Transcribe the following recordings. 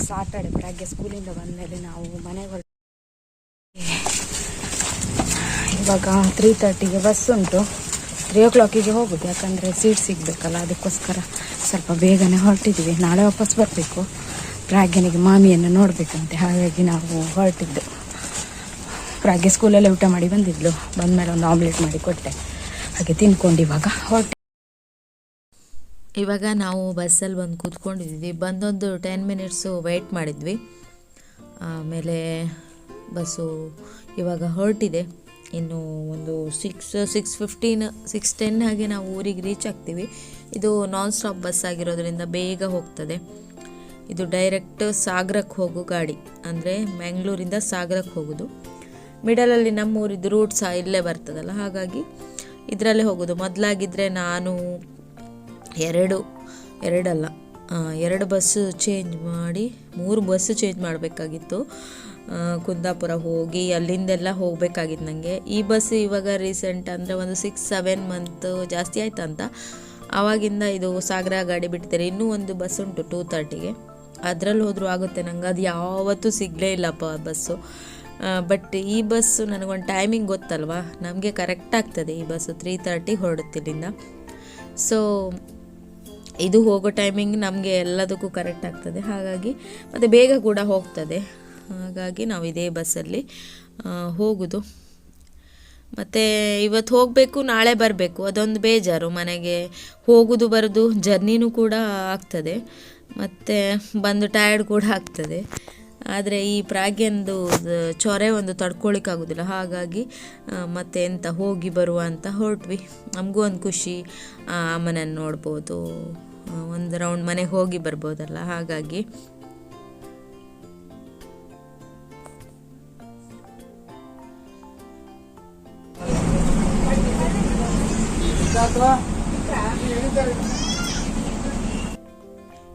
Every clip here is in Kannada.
ಸಾಟರ್ಡೆ ಬೆಳಗ್ಗೆ ಸ್ಕೂಲಿಂದ ಬಂದಮೇಲೆ ನಾವು ಮನೆಗೆ ಇವಾಗ ತ್ರೀ ತರ್ಟಿಗೆ ಬಸ್ ಉಂಟು. ತ್ರೀ ಓ ಕ್ಲಾಕಿಗೆ ಹೋಗೋದು, ಯಾಕಂದರೆ ಸೀಟ್ ಸಿಗಬೇಕಲ್ಲ, ಅದಕ್ಕೋಸ್ಕರ ಸ್ವಲ್ಪ ಬೇಗನೆ ಹೊರಟಿದ್ವಿ. ನಾಳೆ ವಾಪಸ್ ಬರಬೇಕು. ಪ್ರಾಗ್ಯನಿಗೆ ಮಾಮಿಯನ್ನು ನೋಡಬೇಕಂತೆ, ಹಾಗಾಗಿ ನಾವು ಹೊರಟಿದ್ದು. ಪ್ರಾಗ್ಯ ಸ್ಕೂಲಲ್ಲೇ ಊಟ ಮಾಡಿ ಬಂದಿದ್ಲು. ಬಂದಮೇಲೆ ಒಂದು ಆಮ್ಲೆಟ್ ಮಾಡಿ ಕೊಟ್ಟೆ. ಹಾಗೆ ತಿನ್ಕೊಂಡು ಇವಾಗ ಹೊರಟೆ ಇವಾಗ ನಾವು ಬಸ್ಸಲ್ಲಿ ಬಂದು ಕೂತ್ಕೊಂಡಿದ್ವಿ ಬಂದೊಂದು ಟೆನ್ ಮಿನಿಟ್ಸು ವೆಯ್ಟ್ ಮಾಡಿದ್ವಿ. ಆಮೇಲೆ ಬಸ್ಸು ಇವಾಗ ಹೊರಟಿದೆ. ಇನ್ನು ಒಂದು six six fifteen six ten ಹಾಗೆ ನಾವು ಊರಿಗೆ ರೀಚ್ ಆಗ್ತೀವಿ. ಇದು ನಾನ್ ಸ್ಟಾಪ್ ಬಸ್ ಆಗಿರೋದ್ರಿಂದ ಬೇಗ ಹೋಗ್ತದೆ. ಇದು ಡೈರೆಕ್ಟ್ ಸಾಗರಕ್ಕೆ ಹೋಗೋ ಗಾಡಿ. ಅಂದರೆ ಮ್ಯಾಂಗ್ಳೂರಿಂದ ಸಾಗರಕ್ಕೆ ಹೋಗೋದು. ಮಿಡಲಲ್ಲಿ ನಮ್ಮ ಊರಿದ್ದು ರೂಟ್ ಸಹ ಇಲ್ಲೇ ಬರ್ತದಲ್ಲ. ಹಾಗಾಗಿ ಇದರಲ್ಲೇ ಹೋಗೋದು. ಮೊದಲಾಗಿದ್ದರೆ ನಾನು ಎರಡು, ಎರಡಲ್ಲ. ಎರಡು ಬಸ್ಸು ಚೇಂಜ್ ಮಾಡಿ, ಮೂರು ಬಸ್ಸು ಚೇಂಜ್ ಮಾಡಬೇಕಾಗಿತ್ತು. ಕುಂದಾಪುರ ಹೋಗಿ ಅಲ್ಲಿಂದೆಲ್ಲ ಹೋಗಬೇಕಾಗಿತ್ತು ನನಗೆ ಈ ಬಸ್ ಇವಾಗ ರೀಸೆಂಟ್ ಅಂದರೆ ಒಂದು ಸಿಕ್ಸ್ ಸೆವೆನ್ ಮಂತ್ ಜಾಸ್ತಿ ಆಯ್ತಂತ ಆವಾಗಿಂದ ಇದು ಸಾಗರ ಗಾಡಿ ಬಿಟ್ಟಿದ್ದಾರೆ. ಇನ್ನೂ ಒಂದು ಬಸ್ ಉಂಟು ಟೂ ತರ್ಟಿಗೆ ಅದರಲ್ಲಿ ಹೋದರೂ ಆಗುತ್ತೆ ನಂಗೆ. ಅದು ಯಾವತ್ತೂ ಸಿಗಲೇ ಇಲ್ಲಪ್ಪ ಬಸ್ಸು ಬಟ್ ಈ ಬಸ್ಸು ನನಗೊಂದು ಟೈಮಿಂಗ್ ಗೊತ್ತಲ್ವಾ? ನಮಗೆ ಕರೆಕ್ಟ್ ಆಗ್ತದೆ ಈ ಬಸ್ಸು ತ್ರೀ ತರ್ಟಿ ಹೊರಡುತ್ತಿಲ್ಲಿಂದ. ಸೊ ಇದು ಹೋಗೋ ಟೈಮಿಂಗ್ ನಮಗೆ ಎಲ್ಲದಕ್ಕೂ ಕರೆಕ್ಟ್ ಆಗ್ತದೆ. ಹಾಗಾಗಿ ಮತ್ತು ಬೇಗ ಕೂಡ ಹೋಗ್ತದೆ. ಹಾಗಾಗಿ ನಾವು ಇದೇ ಬಸ್ಸಲ್ಲಿ ಹೋಗೋದು. ಮತ್ತು ಇವತ್ತು ಹೋಗಬೇಕು, ನಾಳೆ ಬರಬೇಕು. ಅದೊಂದು ಬೇಜಾರು. ಮನೆಗೆ ಹೋಗೋದು, ಬರೋದು ಜರ್ನಿನೂ ಕೂಡ ಆಗ್ತದೆ. ಮತ್ತು ಬಂದು ಟಯರ್ಡ್ ಕೂಡ ಆಗ್ತದೆ. ಆದರೆ ಈ ಪ್ರಾಗ್ಯಂದು ಚೊರೆ ಒಂದು ತಡ್ಕೊಳಿಕ್ಕಾಗೋದಿಲ್ಲ. ಹಾಗಾಗಿ ಮತ್ತೆ ಎಂತ ಹೋಗಿ ಬರುವ ಅಂತ ಹೊರಟ್ವಿ. ನಮಗೂ ಒಂದು ಖುಷಿ ಆ, ಅಮ್ಮನನ್ನು ನೋಡ್ಬೋದು. ಒಂದು ರೌಂಡ್ ಮನೆಗೆ ಹೋಗಿ ಬರ್ಬೋದಲ್ಲ. ಹಾಗಾಗಿ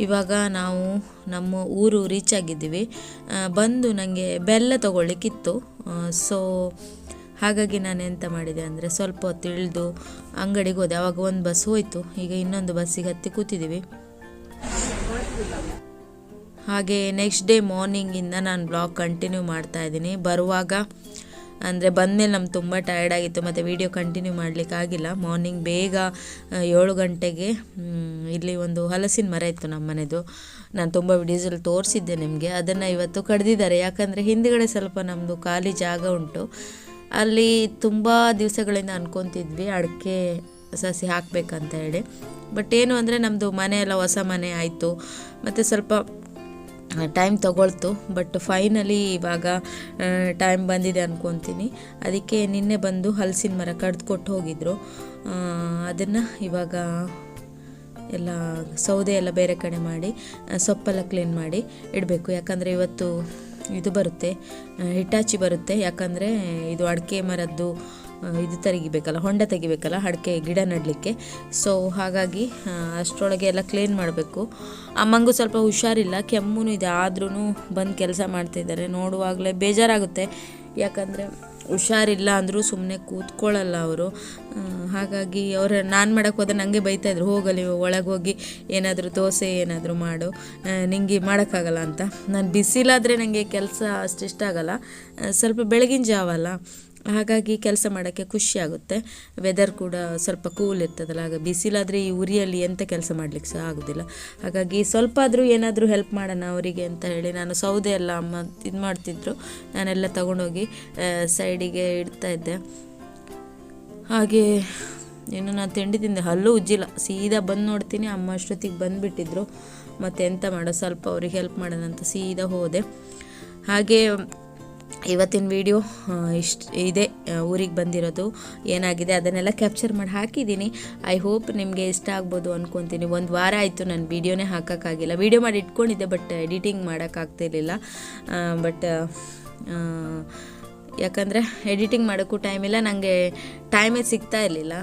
ಇವಾಗ ನಾವು ನಮ್ಮ ಊರು ರೀಚ್ ಆಗಿದ್ದೀವಿ. ಬಂದು ನನಗೆ ಬೆಲ್ಲ ತಗೊಳ್ಳಿಕ್ಕಿತ್ತು. ಸೊ ಹಾಗಾಗಿ ನಾನು ಎಂತ ಮಾಡಿದೆ ಅಂದರೆ ಸ್ವಲ್ಪ ಹೊತ್ತು ಅಂಗಡಿಗೆ ಹೋದೆ. ಆವಾಗ ಒಂದು ಬಸ್ ಹೋಯಿತು. ಈಗ ಇನ್ನೊಂದು ಬಸ್ಸಿಗೆ ಹತ್ತಿ ಕೂತಿದ್ದೀವಿ. ಹಾಗೆ ನೆಕ್ಸ್ಟ್ ಡೇ ಮಾರ್ನಿಂಗಿಂದ ನಾನು ಬ್ಲಾಗ್ ಕಂಟಿನ್ಯೂ ಮಾಡ್ತಾ ಇದ್ದೀನಿ. ಬರುವಾಗ ಅಂದರೆ ಬಂದಮೇಲೆ ನಮ್ಗೆ ತುಂಬ ಟಯರ್ಡ್ ಆಗಿತ್ತು. ಮತ್ತು ವಿಡಿಯೋ ಕಂಟಿನ್ಯೂ ಮಾಡಲಿಕ್ಕೆ ಆಗಿಲ್ಲ. ಮಾರ್ನಿಂಗ್ ಬೇಗ ಏಳು ಗಂಟೆಗೆ ಇಲ್ಲಿ ಒಂದು ಹಲಸಿನ ಮರ ಇತ್ತು ನಮ್ಮ ಮನೆದು. ನಾನು ತುಂಬ ವಿಡಿಯೋಸಲ್ಲಿ ತೋರಿಸಿದ್ದೆ ನಿಮಗೆ. ಅದನ್ನು ಇವತ್ತು ಕಡ್ದಿದ್ದಾರೆ. ಯಾಕಂದರೆ ಹಿಂದ್ಗಡೆ ಸ್ವಲ್ಪ ನಮ್ಮದು ಖಾಲಿ ಜಾಗ ಉಂಟು. ಅಲ್ಲಿ ತುಂಬ ದಿವಸಗಳಿಂದ ಅನ್ಕೊತಿದ್ವಿ, ಅಡಿಕೆ ಸಸಿ ಹಾಕಬೇಕಂತ ಹೇಳಿ. ಬಟ್ ಏನು ಅಂದರೆ ನಮ್ಮದು ಮನೆ ಎಲ್ಲ ಹೊಸ ಮನೆ ಆಯಿತು. ಮತ್ತು ಸ್ವಲ್ಪ ಟೈಮ್ ತಗೊಳ್ತು ಬಟ್ ಫೈನಲಿ ಇವಾಗ ಟೈಮ್ ಬಂದಿದೆ ಅನ್ಕೊತೀನಿ. ಅದಕ್ಕೆ ನಿನ್ನೆ ಬಂದು ಹಲಸಿನ ಮರ ಕಡ್ದು ಕೊಟ್ಟು ಹೋಗಿದ್ರು. ಅದನ್ನು ಇವಾಗ ಎಲ್ಲ ಸೌದೆ ಎಲ್ಲ ಬೇರೆ ಕಡೆ ಮಾಡಿ ಸೊಪ್ಪೆಲ್ಲ ಕ್ಲೀನ್ ಮಾಡಿ ಇಡಬೇಕು. ಯಾಕಂದರೆ ಇವತ್ತು ಇದು ಬರುತ್ತೆ ಹಿಟಾಚಿ ಬರುತ್ತೆ. ಯಾಕಂದರೆ ಇದು ಅಡಿಕೆ ಮರದ್ದು ಇದು ತೆಗಿಬೇಕಲ್ಲ ಹೊಂಡ ತೆಗಿಬೇಕಲ್ಲ ಅಡಿಕೆ ಗಿಡ ನೆಡಲಿಕ್ಕೆ. ಸೊ ಹಾಗಾಗಿ ಅಷ್ಟರೊಳಗೆ ಎಲ್ಲ ಕ್ಲೀನ್ ಮಾಡಬೇಕು. ಅಮ್ಮಂಗೂ ಸ್ವಲ್ಪ ಹುಷಾರಿಲ್ಲ ಕೆಮ್ಮೂ ಇದೆ ಆದ್ರೂ ಬಂದು ಕೆಲಸ ಮಾಡ್ತಿದ್ದಾರೆ ನೋಡುವಾಗಲೇ ಬೇಜಾರಾಗುತ್ತೆ. ಯಾಕಂದರೆ ಹುಷಾರಿಲ್ಲ ಅಂದರೂ ಸುಮ್ಮನೆ ಕೂತ್ಕೊಳ್ಳಲ್ಲ ಅವರು. ಹಾಗಾಗಿ ಅವರು, ನಾನು ಮಾಡೋಕ್ಕೆ ಹೋದ್ರೆ ನನಗೆ ಬೈತಾಯಿದ್ರು ಹೋಗಲಿ, ಒಳಗೆ ಹೋಗಿ ಏನಾದರೂ ದೋಸೆ ಏನಾದರೂ ಮಾಡು. ನಿಂಗೆ ಮಾಡೋಕ್ಕಾಗಲ್ಲ ಅಂತ. ನಾನು ಬಿಸಿಲಾದರೆ ನನಗೆ ಕೆಲಸ ಅಷ್ಟಿಷ್ಟ ಆಗಲ್ಲ. ಸ್ವಲ್ಪ ಬೆಳಗಿನ ಜಾವ ಅಲ್ಲ. ಹಾಗಾಗಿ ಕೆಲಸ ಮಾಡೋಕ್ಕೆ ಖುಷಿ ಆಗುತ್ತೆ. ವೆದರ್ ಕೂಡ ಸ್ವಲ್ಪ ಕೂಲ್ ಇರ್ತದಲ್ಲ ಆಗ ಬಿಸಿಲಾದರೆ ಈ ಉರಿಯಲ್ಲಿ ಎಂಥ ಕೆಲಸ ಮಾಡ್ಲಿಕ್ಕೆ ಸಹ ಆಗೋದಿಲ್ಲ. ಹಾಗಾಗಿ ಸ್ವಲ್ಪ ಆದರೂ ಏನಾದರೂ ಹೆಲ್ಪ್ ಮಾಡೋಣ ಅವರಿಗೆ ಅಂತ ಹೇಳಿ ನಾನು ಸೌದೆ ಎಲ್ಲ ಅಮ್ಮ ಇದು ಮಾಡ್ತಿದ್ರು. ನಾನೆಲ್ಲ ತಗೊಂಡೋಗಿ ಸೈಡಿಗೆ ಇಡ್ತಾ ಇದ್ದೆ. ಹಾಗೆ ಇನ್ನು ನಾನು ತಿಂಡಿ ತಿಂದೆ, ಹಲ್ಲು ಉಜ್ಜಿಲ್ಲ. ಸೀದಾ ಬಂದು ನೋಡ್ತೀನಿ, ಅಮ್ಮ ಅಷ್ಟೊತ್ತಿಗೆ ಬಂದುಬಿಟ್ಟಿದ್ರು. ಮತ್ತೆ ಎಂತ ಮಾಡೋ ಸ್ವಲ್ಪ ಅವ್ರಿಗೆ ಹೆಲ್ಪ್ ಮಾಡೋಣ ಅಂತ ಸೀದಾ ಹೋದೆ. ಹಾಗೆ ಇವತ್ತಿನ ವಿಡಿಯೋ ಇಷ್ಟು ಇದೆ ಊರಿಗೆ ಬಂದಿರೋದು, ಏನಾಗಿದೆ ಅದನ್ನೆಲ್ಲ ಕ್ಯಾಪ್ಚರ್ ಮಾಡಿ ಹಾಕಿದ್ದೀನಿ. ಐ ಹೋಪ್ ನಿಮಗೆ ಇಷ್ಟ ಆಗ್ಬೋದು ಅಂದ್ಕೊತೀನಿ ಒಂದು ವಾರ ಆಯಿತು ನಾನು ವಿಡಿಯೋನೇ ಹಾಕೋಕ್ಕಾಗಿಲ್ಲ. ವೀಡಿಯೋ ಮಾಡಿ ಇಟ್ಕೊಂಡಿದ್ದೆ ಬಟ್ ಎಡಿಟಿಂಗ್ ಮಾಡೋಕ್ಕಾಗ್ತಿರ್ಲಿಲ್ಲ ಬಟ್ ಯಾಕಂದರೆ ಎಡಿಟಿಂಗ್ ಮಾಡೋಕ್ಕೂ ಟೈಮ್ ಇಲ್ಲ. ನನಗೆ ಟೈಮೇ ಸಿಗ್ತಾ ಇರಲಿಲ್ಲ.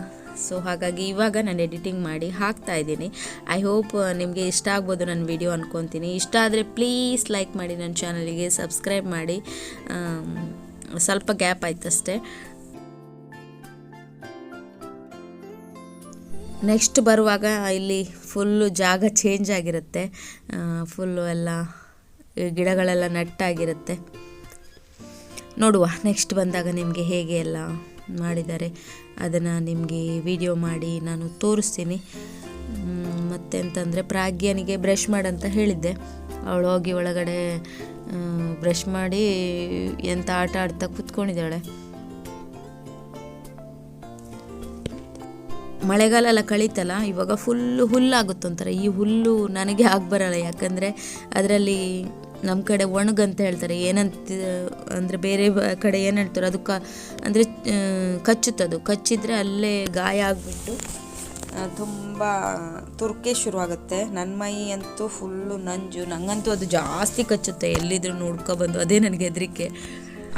ಸೊ ಹಾಗಾಗಿ ಇವಾಗ ನಾನು ಎಡಿಟಿಂಗ್ ಮಾಡಿ ಹಾಕ್ತಾ ಇದ್ದೀನಿ. ಐ ಹೋಪ್ ನಿಮಗೆ ಇಷ್ಟ ಆಗ್ಬೋದು ನನ್ನ ವಿಡಿಯೋ ಅಂದ್ಕೊತೀನಿ ಇಷ್ಟ ಆದರೆ ಪ್ಲೀಸ್ ಲೈಕ್ ಮಾಡಿ ನನ್ನ ಚಾನಲಿಗೆ ಸಬ್ಸ್ಕ್ರೈಬ್ ಮಾಡಿ. ಸ್ವಲ್ಪ ಗ್ಯಾಪ್ ಆಯ್ತಷ್ಟೇ. ನೆಕ್ಸ್ಟ್ ಬರುವಾಗ ಇಲ್ಲಿ ಫುಲ್ಲು ಜಾಗ ಚೇಂಜ್ ಆಗಿರುತ್ತೆ. ಫುಲ್ಲು ಎಲ್ಲ ಈ ಗಿಡಗಳೆಲ್ಲ ನಟ್ಟಾಗಿರುತ್ತೆ ನೋಡುವ ನೆಕ್ಸ್ಟ್ ಬಂದಾಗ ನಿಮಗೆ ಹೇಗೆ ಎಲ್ಲ ಮಾಡಿದ್ದಾರೆ. ಅದನ್ನು ನಿಮಗೆ ವಿಡಿಯೋ ಮಾಡಿ ನಾನು ತೋರಿಸ್ತೀನಿ. ಮತ್ತೆ ಅಂತಂದರೆ ಪ್ರಾಗ್ಯನಿಗೆ ಬ್ರಷ್ ಮಾಡಂತ ಹೇಳಿದ್ದೆ. ಅವಳು ಹೋಗಿ ಒಳಗಡೆ ಬ್ರಷ್ ಮಾಡಿ ಎಂಥ ಆಟ ಆಡ್ತಾ ಕೂತ್ಕೊಂಡಿದ್ದಾಳೆ. ಮಳೆಗಾಲ ಎಲ್ಲ ಕಳೀತಲ್ಲ, ಇವಾಗ ಫುಲ್ಲು ಹುಲ್ಲಾಗುತ್ತಂತಾರೆ ಈ ಹುಲ್ಲು ನನಗೆ ಆಗಿಬರಲ್ಲ. ಯಾಕಂದರೆ ಅದರಲ್ಲಿ ನಮ್ಮ ಕಡೆ ಒಣಗಂತ ಹೇಳ್ತಾರೆ. ಏನಂತ, ಅಂದರೆ ಬೇರೆ ಕಡೆ ಏನು ಹೇಳ್ತಾರೆ, ಅದು ಕ, ಅಂದರೆ ಕಚ್ಚುತ್ತದು ಕಚ್ಚಿದರೆ ಅಲ್ಲೇ ಗಾಯ ಆಗಿಬಿಟ್ಟು ತುಂಬ ತುರ್ಕೆ ಶುರುವಾಗುತ್ತೆ. ನನ್ನ ಮೈ ಅಂತೂ ಫುಲ್ಲು ನಂಜು. ನಂಗಂತೂ ಅದು ಜಾಸ್ತಿ ಕಚ್ಚುತ್ತೆ. ಎಲ್ಲಿದ್ರು ನೋಡ್ಕೊಬಂದು ಅದೇ ನನಗೆ ಹೆದರಿಕೆ.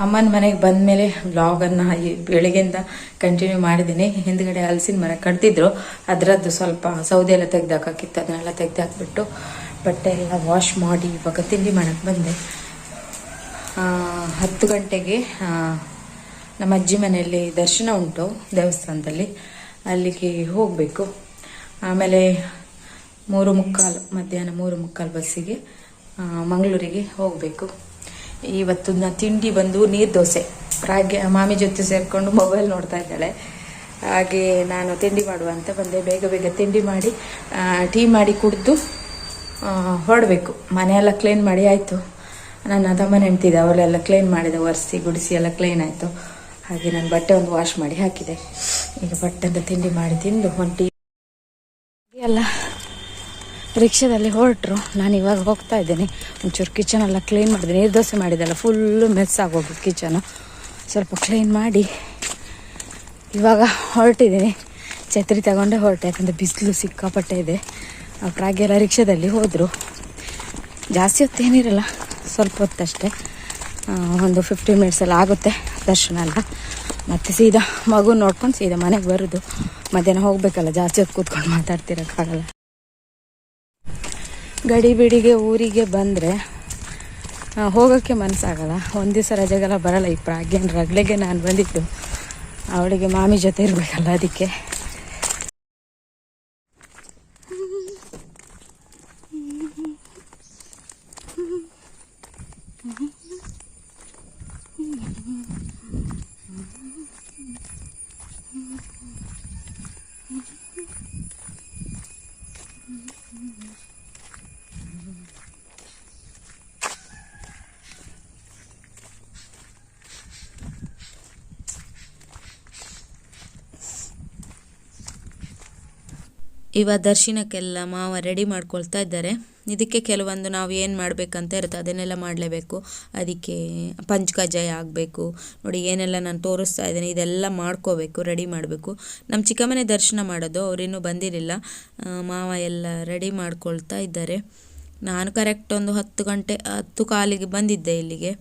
ಅಮ್ಮನ ಮನೆಗೆ ಬಂದ ಬಂದಮೇಲೆ ಬ್ಲಾಗನ್ನು ಬೆಳಗ್ಗೆಯಿಂದ ಕಂಟಿನ್ಯೂ ಮಾಡಿದ್ದೀನಿ. ಹಿಂದ್ಗಡೆ ಹಲಸಿನ ಮರ ಕಟ್ತಿದ್ರು. ಅದರದ್ದು ಸ್ವಲ್ಪ ಸೌದೆ ಎಲ್ಲ ತೆಗೆದಾಕಿತ್ತು ಅದನ್ನೆಲ್ಲ ತೆಗ್ದಾಕ್ಬಿಟ್ಟು ಬಟ್ಟೆ ಎಲ್ಲ ವಾಶ್ ಮಾಡಿ ಇವಾಗ ತಿಂಡಿ ಮಾಡಕ್ಕೆ ಬಂದೆ. ಹತ್ತು ಗಂಟೆಗೆ ನಮ್ಮ ಅಜ್ಜಿ ಮನೆಯಲ್ಲಿ ದರ್ಶನ ಉಂಟು ದೇವಸ್ಥಾನದಲ್ಲಿ. ಅಲ್ಲಿಗೆ ಹೋಗಬೇಕು. ಆಮೇಲೆ ಮೂರು ಮುಕ್ಕಾಲು, ಮಧ್ಯಾಹ್ನ ಮೂರು ಮುಕ್ಕಾಲು ಬಸ್ಸಿಗೆ ಮಂಗಳೂರಿಗೆ ಹೋಗಬೇಕು. ಇವತ್ತು ನಾ ತಿಂಡಿ ಬಂದು ನೀರು ದೋಸೆ. ರಾಗಿ, ಮಾಮಿ ಜೊತೆ ಸೇರಿಕೊಂಡು ಮೊಬೈಲ್ ನೋಡ್ತಾ ಇದ್ದಾಳೆ. ಹಾಗೆ ನಾನು ತಿಂಡಿ ಮಾಡುವ ಅಂತ ಬಂದೆ. ಬೇಗ ಬೇಗ ತಿಂಡಿ ಮಾಡಿ ಟೀ ಮಾಡಿ ಕುಡಿದು ಹೊರಡಬೇಕು ಮನೆಯೆಲ್ಲ ಕ್ಲೀನ್ ಮಾಡಿ ಆಯಿತು. ನನ್ನ ತಮ್ಮನ ನೆಂಟಿದೆ ಅವಳೆಲ್ಲ ಕ್ಲೀನ್ ಮಾಡಿದೆ, ಒರೆಸಿ, ಗುಡಿಸಿ ಎಲ್ಲ ಕ್ಲೀನ್ ಆಯಿತು. ಹಾಗೆ ನಾನು ಬಟ್ಟೆ ಒಂದು ವಾಶ್ ಮಾಡಿ ಹಾಕಿದೆ. ಈಗ ಬಟ್ಟೆಂತ ತಿಂಡಿ ಮಾಡಿ ತಿಂದು ಹೊಂಟಿ ಎಲ್ಲ ರಿಕ್ಷಾದಲ್ಲಿ ಹೊರಟರು. ನಾನು ಇವಾಗ ಹೋಗ್ತಾ ಇದ್ದೇನೆ. ಒಂಚೂರು ಕಿಚನ್ ಎಲ್ಲ ಕ್ಲೀನ್ ಮಾಡಿದೆ ನೀರು ದೋಸೆ ಮಾಡಿದೆಲ್ಲ ಫುಲ್ಲು ಮೆಸ್ ಆಗೋಗಿತ್ತು ಕಿಚನು ಸ್ವಲ್ಪ ಕ್ಲೀನ್ ಮಾಡಿ ಇವಾಗ ಹೊರಟಿದ್ದೀನಿ. ಛತ್ರಿ ತಗೊಂಡೇ ಹೊರಟೆ, ಯಾಕಂದರೆ ಬಿಸಿಲು ಸಿಕ್ಕಾಪಟ್ಟೆ ಇದೆ. ಆ ಪ್ರಾಗೆಲ್ಲ ರಿಕ್ಷಾದಲ್ಲಿ ಹೋದರು. ಜಾಸ್ತಿ ಹೊತ್ತೇನಿರಲ್ಲ ಸ್ವಲ್ಪ ಹೊತ್ತಷ್ಟೇ. ಒಂದು ಫಿಫ್ಟಿ ಮಿನಿಟ್ಸ್ ಎಲ್ಲ ಆಗುತ್ತೆ ದರ್ಶನ ಎಲ್ಲ. ಮತ್ತು ಸೀದಾ ಮಗು ನೋಡ್ಕೊಂಡು ಸೀದಾ ಮನೆಗೆ ಬರೋದು. ಮಧ್ಯಾಹ್ನ ಹೋಗಬೇಕಲ್ಲ, ಜಾಸ್ತಿ ಹೊತ್ತು ಕೂತ್ಕೊಂಡು ಮಾತಾಡ್ತಿರೋಕ್ಕಾಗಲ್ಲ. ಗಡಿಬಿಡಿಗೆ ಊರಿಗೆ ಬಂದರೆ ಹೋಗೋಕ್ಕೆ ಮನಸ್ಸಾಗಲ್ಲ ಒಂದು ದಿವಸ ರಜೆಗೆಲ್ಲ ಬರಲ್ಲ ಈ ಪ್ರಾಗ್ಯನ ರಗಳಿಗೆ ನಾನು ಬಂದಿದ್ದು ಅವಳಿಗೆ ಮಾಮಿ ಜೊತೆ ಇರಬೇಕಲ್ಲ ಅದಕ್ಕೆ. ಇವ ದರ್ಶನಕ್ಕೆಲ್ಲ ಮಾವ ರೆಡಿ ಮಾಡ್ಕೊಳ್ತಾ ಇದ್ದಾರೆ. ಇದಕ್ಕೆ ಕೆಲವೊಂದು ನಾವು ಏನು ಮಾಡಬೇಕಂತ ಇರುತ್ತೆ, ಅದನ್ನೆಲ್ಲ ಮಾಡಲೇಬೇಕು. ಅದಕ್ಕೆ ಪಂಚಕಜ್ಜಾಯ ಆಗಬೇಕು. ನೋಡಿ, ಏನೆಲ್ಲ ನಾನು ತೋರಿಸ್ತಾ ಇದ್ದೀನಿ, ಇದೆಲ್ಲ ಮಾಡ್ಕೋಬೇಕು, ರೆಡಿ ಮಾಡಬೇಕು. ನಮ್ಮ ಚಿಕ್ಕಮ್ಮನೆ ದರ್ಶನ ಮಾಡೋದು ಅವರಿನ್ನೂ ಬಂದಿರಲಿಲ್ಲ. ಮಾವ ಎಲ್ಲ ರೆಡಿ ಮಾಡ್ಕೊಳ್ತಾ ಇದ್ದಾರೆ. ನಾನು ಕರೆಕ್ಟ್ ಒಂದು ಹತ್ತು ಗಂಟೆ, ಹತ್ತು ಕಾಲಿಗೆ ಬಂದಿದ್ದೆ ಇಲ್ಲಿಗೆ.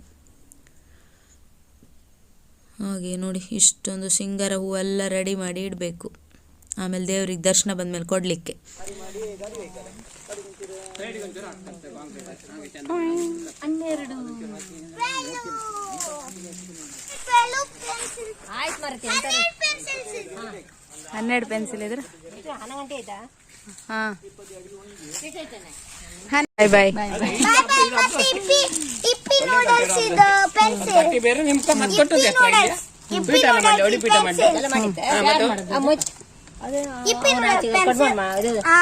ಹಾಗೆ ನೋಡಿ, ಇಷ್ಟೊಂದು ಸಿಂಗರ ಹೂವೆಲ್ಲ ರೆಡಿ ಮಾಡಿ ಇಡಬೇಕು. ಆಮೇಲೆ ದೇವರಿಗೆ ದರ್ಶನ ಬಂದ್ಮೇಲೆ ಕೊಡಲಿಕ್ಕೆ. ಹನ್ನೆರಡು. ಪೆನ್ಸಿಲ್ ಇದ್ರ? ಹಾಂ. Bye bye Yippee Yippee noodles ಇದು ಪೆನ್ಸಿಲ್ ಬೇರೆ ನಿಮ್ಗೆ ಮತ್ತೆ ಕೊಟ್ಟದ್ದು ಎಷ್ಟು idea? ಇಪ್ಪಿ ಪೀಠ ಮಾಡಿ ಒಡಿ ಪೀಠ ಮಾಡಿ ಇಪ್ಪಿ ನೂಡಲ್ಸ್ ಪೆನ್ಸಿಲ್ ಆ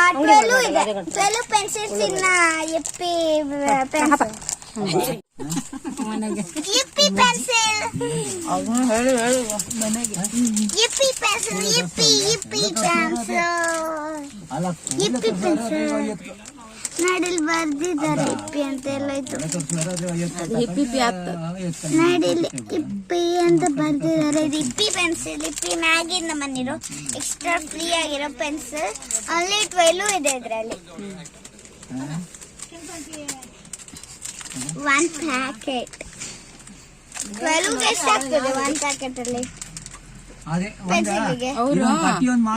ನಡಿಲ್ ಬರ್ದಿದ್ದಾರೆ. ಹಿಪ್ಪಿ ಅಂತ ಎಲ್ಲ ಇತ್ತು ಹಿಪ್ಪಿ ನಡಿಲಿ ಇಪ್ಪಿ ಅಂತ ಬರ್ದಿದ್ದಾರೆ. ಇದು ಇಪ್ಪಿ ಪೆನ್ಸಿಲ್ ಹಿಪ್ಪಿ ಮ್ಯಾಗಿಂದ ಬಂದಿರೋ. ಎಕ್ಸ್ಟ್ರಾ ಫ್ರೀ ಆಗಿರೋ ಪೆನ್ಸಿಲ್ ಅಲ್ಲಿ ಟ್ವೆಲ್ವ್ ಇದೆ ಇದರಲ್ಲಿ. ಒನ್ ಪ್ಯಾಕೆಟ್ ಟ್ವೆಲ್ವ್ ಎಷ್ಟು ಆಗ್ತದೆ ಒನ್ ಪ್ಯಾಕೆಟ್ ಅಲ್ಲಿ? ಪೆನ್ಸಿಲ್ಗೆ ಅವರು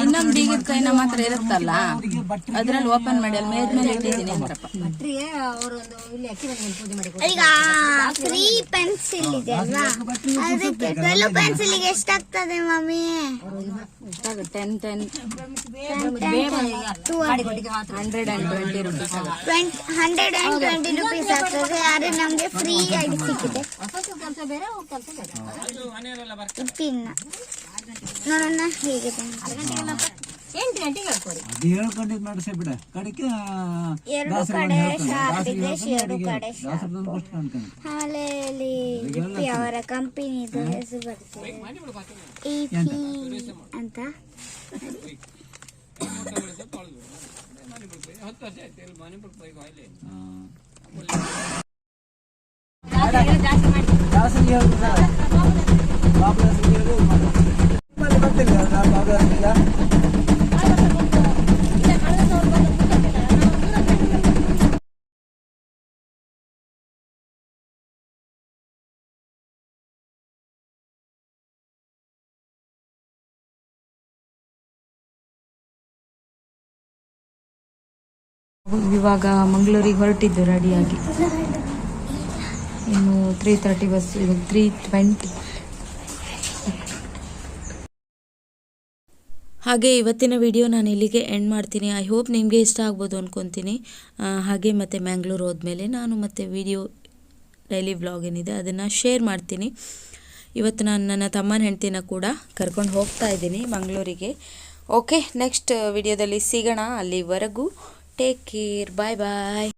ಇನ್ನೊಂದು ಕೈ ನಮ್ಮ ಹತ್ರ ಇರುತ್ತಲ್ಲ? ಅದ್ರಲ್ಲಿ ಓಪನ್ ಮಾಡಿ ಅಲ್ಲಿ ಮೇಲ್ಮೇಲೆ ಇಟ್ಟಿದ್ದೀನಿ ಅಂದ್ರಪ್ಪ. ಈಗ ಫ್ರೀ ಪೆನ್ಸಿಲ್ ಇದೆ ಅಲ್ವಾ? ಅದಕ್ಕೆ ಟ್ವೆಲ್ ಪೆನ್ಸಿಲ್ಗೆ ಎಷ್ಟಾಗ್ತದೆ mummy? Ten ten hundred and twenty rupees hundred and twenty rupees ಆಗ್ತದೆ. ಆದ್ರೆ ನಮ್ಗೆ ಫ್ರೀ ಆಗಿ ಸಿಕ್ಕಿದೆ. ಪಿನ್ನ ನೋಡೋಣ ಹೇಗಿದೆ ಅದು ಹೇಳ್ಕೊಂಡಿದ್ ಮಾಡಿಸಿ ಬಿಡ. ಕಡೆಗೆ ಎರಡು ಕಡೆ ಶಾಪ್ ಇದೆ ಎರಡು ಕಡೆ ಶಾಪ್. ದಾಸರದೊಂದು ಫಸ್ಟ್ ಕಾಣ್ಕೊಂಡು ಆಮೇಲೆ ಇಲ್ಲಿ ಲಿಪ್ಪಿ ಅವರ ಕಂಪನಿದು ಹೆಸರು ಬರ್ತದೆ. ಅಂತ? ಇವಾಗ ಮಂಗಳೂರಿಗೆ ಹೊರಟಿದ್ದು ರೆಡಿಯಾಗಿ. ಇನ್ನು three thirty bus three twenty ಹಾಗೆ ಇವತ್ತಿನ ವಿಡಿಯೋ ನಾನು ಇಲ್ಲಿಗೆ ಎಂಡ್ ಮಾಡ್ತೀನಿ. ಐ ಹೋಪ್ ನಿಮಗೆ ಇಷ್ಟ ಆಗ್ಬೋದು ಅಂದ್ಕೊತೀನಿ ಹಾಗೆ ಮತ್ತು ಮ್ಯಾಂಗ್ಳೂರು ಹೋದ್ಮೇಲೆ ನಾನು ಮತ್ತೆ ವಿಡಿಯೋ ಡೈಲಿ ವ್ಲಾಗ್ ಏನಿದೆ ಅದನ್ನು ಶೇರ್ ಮಾಡ್ತೀನಿ. ಇವತ್ತು ನಾನು ನನ್ನ ತಮ್ಮನ ಹೆಂಡ್ತಿನ ಕೂಡ ಕರ್ಕೊಂಡು ಹೋಗ್ತಾ ಇದ್ದೀನಿ ಮಂಗಳೂರಿಗೆ ಓಕೆ ನೆಕ್ಸ್ಟ್ ವಿಡಿಯೋದಲ್ಲಿ ಸಿಗೋಣ. ಅಲ್ಲಿವರೆಗೂ ಟೇಕ್ ಕೇರ್ ಬಾಯ್ ಬಾಯ್